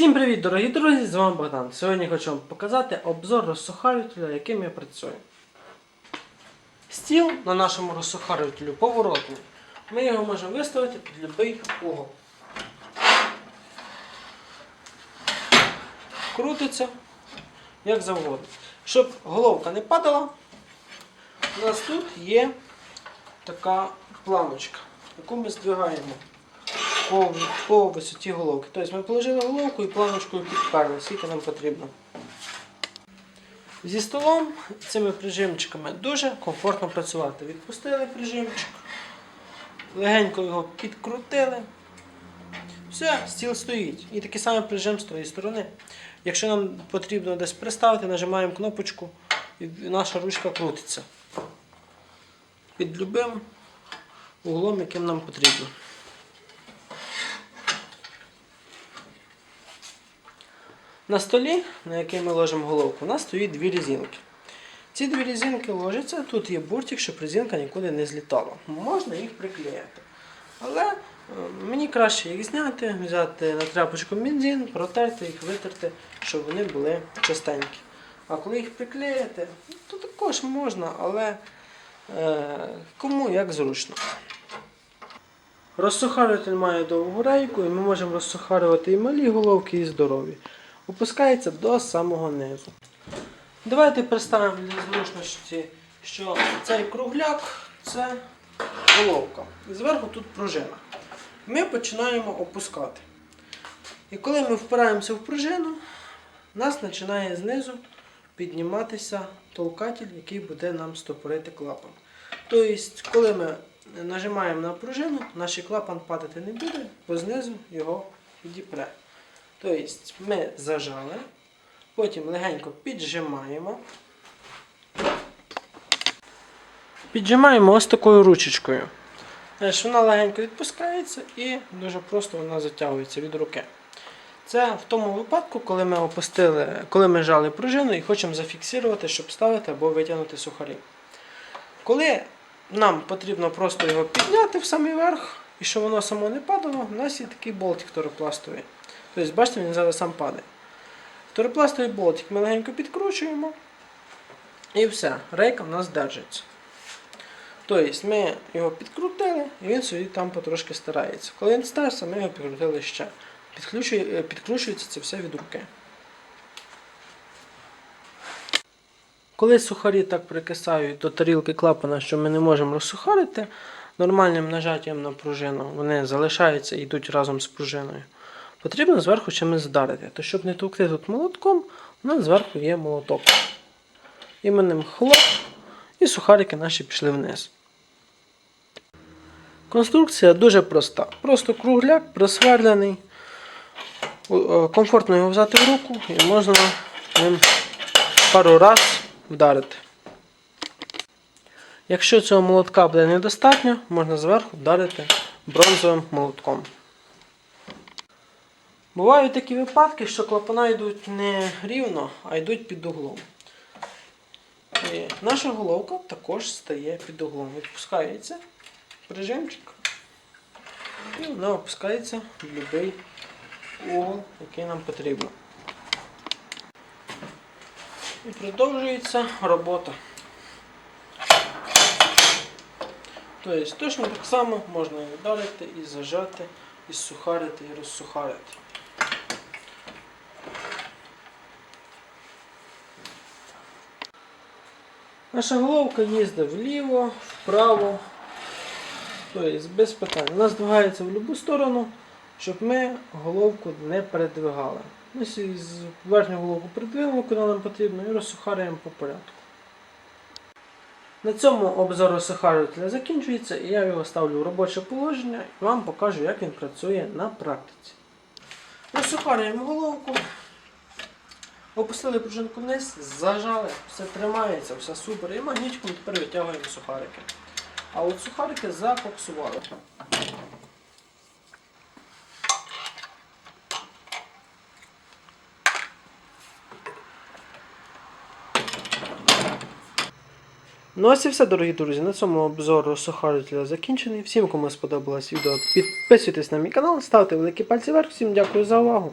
Всім привіт, дорогі друзі! З вами Богдан. Сьогодні хочу вам показати обзор розсухарювателя, яким я працюю. Стіл на нашому розсухарювателю поворотний. Ми його можемо виставити під будь-який угол. Крутиться як завгодно. Щоб головка не падала, у нас тут є така планочка, яку ми здвигаємо по, по висоті головки. Тобто ми положили головку і планочкою підперли, скільки нам потрібно. Зі столом цими прижимчиками дуже комфортно працювати. Відпустили прижимчик, легенько його підкрутили. Все, стіл стоїть. І такий самий прижим з тої сторони. Якщо нам потрібно десь приставити, нажимаємо кнопочку і наша ручка крутиться. Під любим углом, яким нам потрібно. На столі, на який ми ложимо головку, у нас стоїть дві різинки. Ці дві різинки ложаться, тут є буртик, щоб резинка нікуди не злітала. Можна їх приклеїти. Але е, мені краще їх зняти, взяти на тряпочку бензин, протерти їх, витерти, щоб вони були чистенькі. А коли їх приклеїти, то також можна, але е, кому як зручно. Розсухарюватель має довгу рейку, і ми можемо розсухарювати і малі головки, і здорові. Опускається до самого низу. Давайте представимо для зручності, що цей кругляк це головка. І зверху тут пружина. Ми починаємо опускати. І коли ми впираємося в пружину, нас починає знизу підніматися толкатель, який буде нам стопорити клапан. Тобто, коли ми нажимаємо на пружину, наш клапан падати не буде, бо знизу його підіпре. Тобто ми зажали, потім легенько піджимаємо. Піджимаємо ось такою ручечкою. Вона легенько відпускається і дуже просто вона затягується від руки. Це в тому випадку, коли ми опустили, коли ми жали пружину і хочемо зафіксувати, щоб ставити або витягнути сухарі. Коли нам потрібно просто його підняти в самий верх, і щоб воно само не падало, у нас є такий болтик торопластовий. Тобто, бачите, він зараз сам падає. Торопластовий болтик ми легенько підкручуємо. І все, рейка в нас держиться. Тобто ми його підкрутили і він собі там потрошки старається. Коли він старається, ми його підкрутили ще. Підкручується це все від руки. Коли сухарі так прикисають до тарілки клапана, що ми не можемо розсухарити, нормальним нажаттям на пружину вони залишаються і йдуть разом з пружиною. Потрібно зверху чимось вдарити. То щоб не товкти тут молотком, у нас зверху є молоток. І ми хлоп, і сухарики наші пішли вниз. Конструкція дуже проста. Просто кругляк просверлений. Е, Комфортно його взяти в руку і можна ним пару раз вдарити. Якщо цього молотка буде недостатньо, можна зверху вдарити бронзовим молотком. Бувають такі випадки, що клапана йдуть не рівно, а йдуть під углом. І наша головка також стає під углом. Відпускається прижимчик. І вона опускається в будь-який угол, який нам потрібно. І продовжується робота. Тобто точно так само можна і вдарити, і зажати, і сухарити, і розсухарити. Наша головка їздить вліво, вправо, тобто без питань. Вона здвигається в будь-яку сторону, щоб ми головку не передвигали. Ми верхню головку придвинемо, куди нам потрібно, і розсухарюємо по порядку. На цьому обзор розсухарювателя закінчується, і я його ставлю в робоче положення і вам покажу, як він працює на практиці. Розсухарюємо головку. Опустили пружинку вниз, зажали, все тримається, все супер. І магнітиком тепер витягуємо сухарики. А от сухарики закоксували. Ну ось і все, дорогі друзі. На цьому обзор розсухарителя закінчений. Всім, кому сподобалось відео, підписуйтесь на мій канал, ставте великі пальці вверх. Всім дякую за увагу.